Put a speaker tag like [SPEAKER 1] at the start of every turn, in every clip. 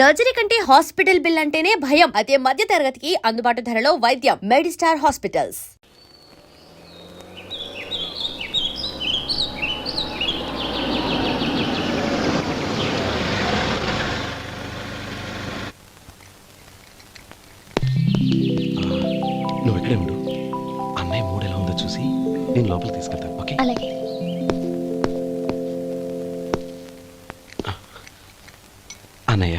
[SPEAKER 1] Surgery కంటే hospital bill అంటేనే భయం. అదే మధ్య తరగతికి అందుబాటు ధరలో వైద్యం. Medistar hospitals.
[SPEAKER 2] నువ్వు ఇక్కడే ఉండు. అన్నయ్య మూడు ఎలా ఉందో చూసి నేను లోపలికి తీసుకెళ్తాను ఓకే?
[SPEAKER 1] అలాగే.
[SPEAKER 2] అన్నయ్య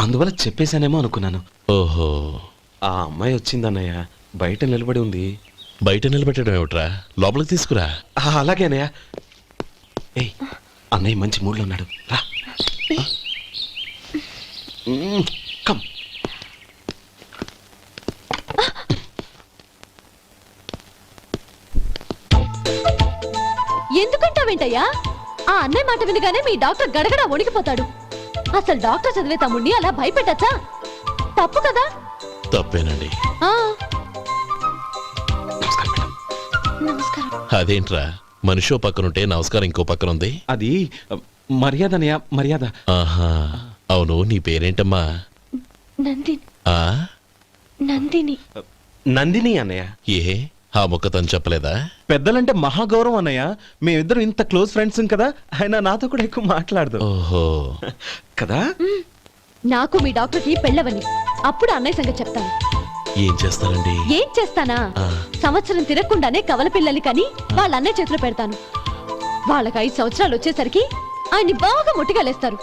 [SPEAKER 2] అందువల్ల చెప్పేశానేమో అనుకున్నాను.
[SPEAKER 3] ఓహో.
[SPEAKER 2] ఆ అమ్మాయి వచ్చిందన్నయ్య బయట నిలబడి ఉంది.
[SPEAKER 3] బయట నిలబెట్టడం ఏమిట్రా? లోపలికి తీసుకురా.
[SPEAKER 2] ఆ, అలాగే అన్నయ్య. ఏయ్ అన్నయ్య మంచి మూడ్లో ఉన్నాడు. రా. Hmm, come.
[SPEAKER 4] ఎందుకంటావేంటయ్యా? ఆ అన్నయ్య మాట వినగానే మీ డాక్టర్ గడగడ వణికిపోతాడు. అసలు డాక్టర్ చదివే తమ్ముడిని అలా భయపెట్టచ్చా? తప్పు కదా?
[SPEAKER 3] తప్పేనండి.
[SPEAKER 4] ఆ.
[SPEAKER 2] నమస్కారం మేడం.
[SPEAKER 4] నమస్కారం.
[SPEAKER 3] అదేంట్రా? మనిషో పక్కనుంటే నమస్కారం ఇంకో పక్కన ఉంది?
[SPEAKER 2] అది అ, మర్యాద అన్నయ్య మర్యాద.
[SPEAKER 3] ఆహా అవును నీ పేరేంటమ్మా?
[SPEAKER 4] నందిని.
[SPEAKER 3] ఆ?
[SPEAKER 4] నందిని.
[SPEAKER 2] నందిని అన్నయ్య.
[SPEAKER 3] ఏ? ఆ మొక్క తను చెప్పలేదా?
[SPEAKER 2] పెద్దలంటే మహాగౌరవం అన్నయ్య. మేమిద్దరం ఇంత క్లోజ్ ఫ్రెండ్స్ కదా ఆయన నాతో కూడా ఎక్కువ మాట్లాడదు.
[SPEAKER 3] ఓహో.
[SPEAKER 2] కదా?
[SPEAKER 4] నాకు మీ డాక్టర్కి పెళ్ళవని. అప్పుడు అన్నయ్య సంగతి చెప్తాను.
[SPEAKER 3] ఏం చేస్తారండి?
[SPEAKER 4] ఏం చేస్తానా. సంవత్సరం తిరగకుండానే కవల పిల్లల్ని కని వాళ్ళ అన్నయ్య చేతిలో పెడతాను. వాళ్ళకి ఐదు సంవత్సరాలు వచ్చేసరికి ఆయన్ని బాగా ముట్టిగలేస్తారు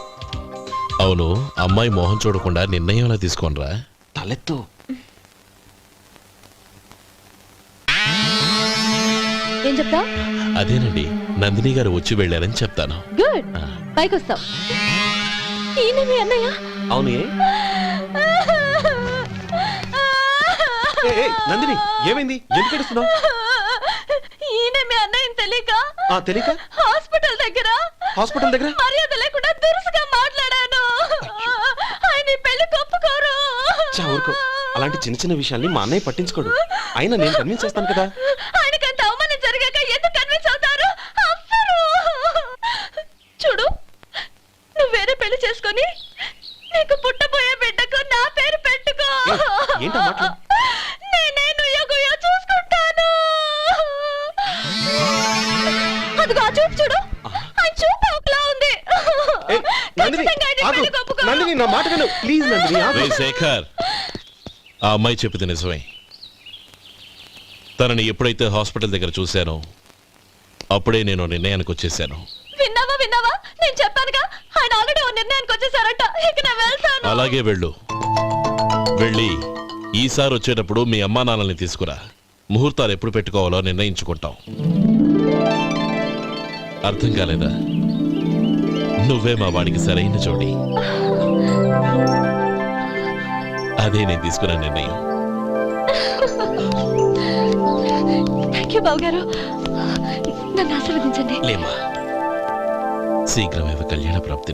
[SPEAKER 3] అవును అమ్మాయి మోహం చూడకుండా నిర్ణయం ఎలా తీసుకోనరా?
[SPEAKER 2] తలెత్తు.
[SPEAKER 4] ఏం చెప్తా?
[SPEAKER 3] అదేనండి నందిని గారు వచ్చి వెళ్ళారని చెప్తాను.
[SPEAKER 4] గుడ్.
[SPEAKER 3] ఆ.
[SPEAKER 4] పైకొస్తావు ఈయన మీ అన్నయ్య?
[SPEAKER 2] అవును. నందిని ఏమైంది? ఎందుకు ఏడుస్తున్నావు?
[SPEAKER 4] ఈయన మీ అన్నయ్యని తెలియక?
[SPEAKER 2] ఆ తెలియక?
[SPEAKER 4] హాస్పిటల్ దగ్గర?
[SPEAKER 2] హాస్పిటల్ దగ్గర?
[SPEAKER 4] మర్యాద లేకుండా దురుసుగా మాట్లాడాను. ఆయన ఈ పెళ్ళి ఒప్పుకోరు
[SPEAKER 2] చా ఊరుకో. అలాంటి చిన్న చిన్న విషయాల్ని మా అన్నయ్య పట్టించుకోడు. అయినా నేను కన్విన్స్ చేస్తాను కదా.
[SPEAKER 4] చేసుకొని నీకు పుట్టబోయే బిడ్డకు నా పేరు పెట్టుకో
[SPEAKER 2] ఏంటా?
[SPEAKER 4] నేనే నుయ్యగుయ్య చూసుకుంటాను అదిగో ఆ చూపు చూడు ఆ చూపు ఒకలా ఉంది
[SPEAKER 2] ఏ, నందిని
[SPEAKER 4] ఖచ్చితంగా ఆయన ఈ
[SPEAKER 2] ఆగు.
[SPEAKER 4] పెళ్ళికి ఒప్పుకోరు.
[SPEAKER 2] నందిని నా మాట విను ప్లీజ్ నందిని ఆగు.
[SPEAKER 3] రే శేఖర్ ఆ అమ్మాయి చెప్పింది నిజమే తనని ఎప్పుడైతే హాస్పిటల్ దగ్గర చూశానో అప్పుడే నేను నిర్ణయానికి వచ్చేసాను
[SPEAKER 4] విన్నావా విన్నావా నేను చెప్పానుగా ఆయన ఆల్రెడీ నిర్ణయానికి వచ్చేసారట. ఇక నేను వెళ్తాను.
[SPEAKER 3] అలాగే వెళ్ళు. వెళ్ళి ఈసారి వచ్చేటప్పుడు మీ అమ్మా నాన్నల్ని తీసుకురా. ముహూర్తాలు ఎప్పుడు పెట్టుకోవాలో నిర్ణయించుకుంటాం. అర్థం కాలేదా? నువ్వే మా వాడికి సరైన జోడి. అదే నేను తీసుకున్న నిర్ణయం.
[SPEAKER 4] థ్యాంక్ యూ బాబు గారు నన్ను ఆశీర్వదించండి.
[SPEAKER 3] లేమా శీఘ్రమేవ కళ్యాణ ప్రాప్తి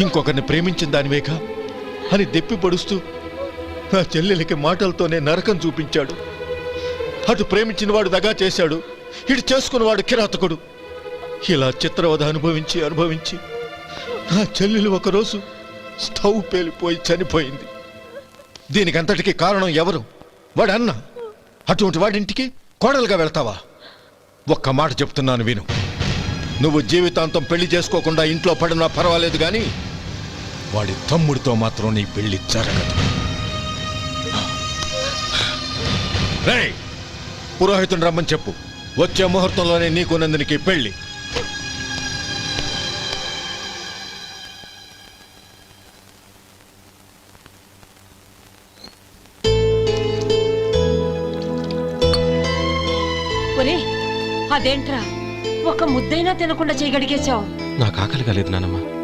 [SPEAKER 5] ఇంకొకరిని ప్రేమించిన దానివేక అని దెప్పి పొడుస్తూ నా చెల్లెలికి మాటలతోనే నరకం చూపించాడు. అటు ప్రేమించిన వాడు దగా చేశాడు ఇటు చేసుకున్నవాడు కిరాతకుడు. ఇలా చిత్రవధ అనుభవించి అనుభవించి నా చెల్లెలు ఒకరోజు స్టవ్ పేలిపోయి చనిపోయింది. దీనికంతటికి కారణం ఎవరు? వాడు అన్న అటువంటి వాడింటికి కోడలుగా వెళ్తావా? ఒక్క మాట చెప్తున్నాను విను. నువ్వు జీవితాంతం పెళ్ళి చేసుకోకుండా ఇంట్లో పడినా పర్వాలేదు కానీ వాడి తమ్ముడితో మాత్రం నీ పెళ్ళి జరగదు. రేయ్ పురోహితుని రమ్మని చెప్పు. వచ్చే ముహూర్తంలోనే నీకు నందినికి
[SPEAKER 6] పెళ్ళి. అదేంట్రా? ఒక ముద్దైనా తినకుండా చేయగడిగేశావు
[SPEAKER 2] నాకు ఆకలి కాలేదు నానమ్మ.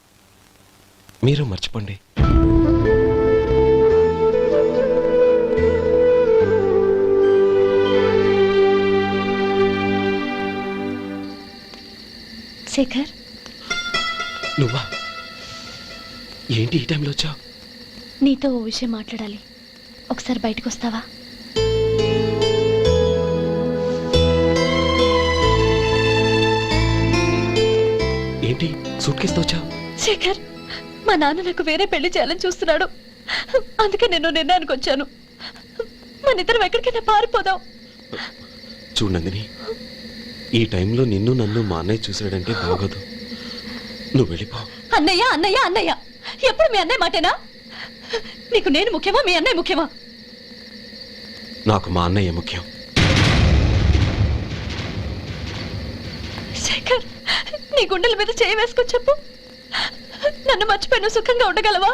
[SPEAKER 2] మీరు మర్చిపోండి.
[SPEAKER 4] శేఖర్?
[SPEAKER 2] నువ్వా? ఏంటి ఈ టైంలో వచ్చావు?
[SPEAKER 4] నీతో ఓ విషయం మాట్లాడాలి. ఒకసారి బయటకు వస్తావా?
[SPEAKER 2] ఏంటి? సూట్ కేసుతో వచ్చావు?
[SPEAKER 4] శేఖర్? మా నాన్న నాకు వేరే పెళ్ళి చేయాలని చూస్తున్నాడు. అందుకే నేను నిర్ణయానికి వచ్చాను. మన ఇద్దరం ఎక్కడికైనా పారిపోదాం.
[SPEAKER 2] చూడండిని ఈ టైంలో నిన్ను నన్ను మా అన్నయ్య చూసాడంటే బాగోదు. నువ్వు వెళ్ళిపో.
[SPEAKER 4] అన్నయ్య అన్నయ్య అన్నయ్య ఎప్పుడు మీ అన్నయ్య మాటేనా? నీకు నేను ముఖ్యమా మీ అన్నయ్య ముఖ్యమా?
[SPEAKER 2] నాకు మా అన్నయ్య ముఖ్యం.
[SPEAKER 4] శేఖర్ నీ గుండెల మీద చేయి వేసుకొని చెప్పు. నన్ను మర్చిపోయిన సుఖంగా ఉండగలవా?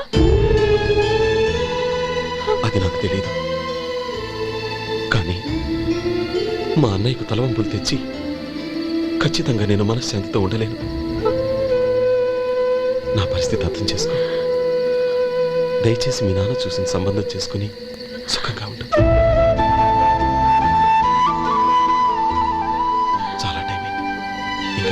[SPEAKER 2] అది నాకు తెలియదు కానీ మా అన్నయ్యకు తలవంపులు తెచ్చి ఖచ్చితంగా నేను మనశ్శాంతితో ఉండలేను. నా పరిస్థితి అర్థం చేసుకో. దయచేసి మీ నాన్న చూసిన సంబంధం చేసుకుని సుఖంగా ఉంటుంది చాలా టైం అయింది. ఇంకా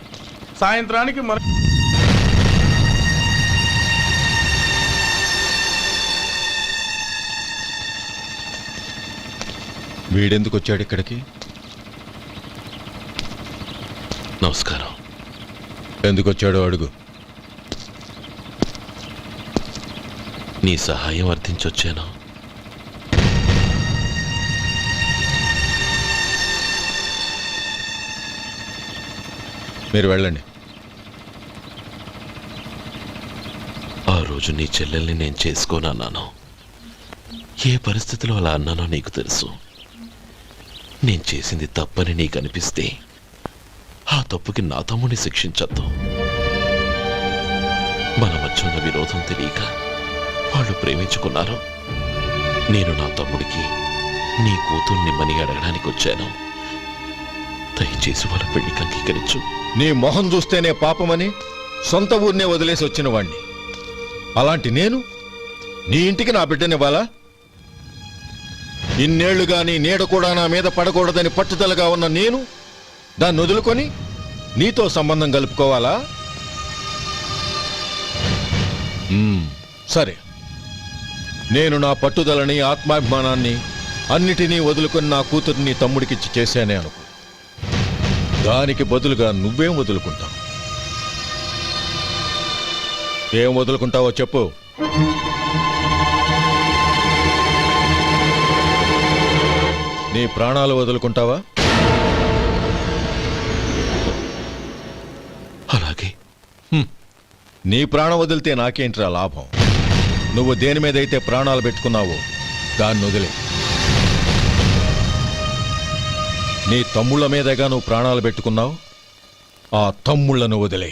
[SPEAKER 7] సాయంత్రానికి మన
[SPEAKER 5] వీడెందుకు వచ్చాడు ఇక్కడికి?
[SPEAKER 3] నమస్కారం.
[SPEAKER 5] ఎందుకు వచ్చాడో అడుగు.
[SPEAKER 3] నీ సహాయం అర్థించొచ్చాను
[SPEAKER 5] మీరు వెళ్ళండి.
[SPEAKER 3] రోజు నీ చెల్లెల్ని నేను చేసుకోనన్నాను ఏ పరిస్థితిలో అలా అన్నానో నీకు తెలుసు. నేను చేసింది తప్పని నీకు అనిపిస్తే ఆ తప్పుకి నా తమ్ముని శిక్షించద్దు. మన మధ్య ఉన్న విరోధం తెలియక వాళ్ళు ప్రేమించుకున్నారు. నేను నా తమ్ముడికి నీ కూతుర్ని మని అడగడానికి వచ్చాను. దయచేసి వాళ్ళ పెళ్ళికి అంగీకరించు.
[SPEAKER 5] నీ మొహం చూస్తేనే పాపమని సొంత ఊరినే వదిలేసి వచ్చిన వాణ్ణి. అలాంటి నేను? నీ ఇంటికి నా బిడ్డనివ్వాలా? ఇన్నేళ్ళుగా నీ నీడ కూడా నా మీద పడకూడదని పట్టుదలగా ఉన్న నేను దాన్ని వదులుకొని నీతో సంబంధం కలుపుకోవాలా? సరే. నేను నా పట్టుదలని ఆత్మాభిమానాన్ని అన్నిటినీ వదులుకొని నా కూతుర్ని తమ్ముడికిచ్చి చేశానే అనుకో. దానికి బదులుగా నువ్వేం వదులుకుంటావు? ఏం వదులుకుంటావో చెప్పు. నీ ప్రాణాలు వదులుకుంటావా?
[SPEAKER 3] అలాగే.
[SPEAKER 5] నీ ప్రాణం వదిలితే నాకేంట్రా లాభం? నువ్వు దేని మీదైతే ప్రాణాలు పెట్టుకున్నావో దాన్ని వదిలే. నీ తమ్ముళ్ళ మీదగా నువ్వు ప్రాణాలు పెట్టుకున్నావు ఆ తమ్ముళ్ళను వదిలే.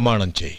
[SPEAKER 5] ప్రమాణం చేయి.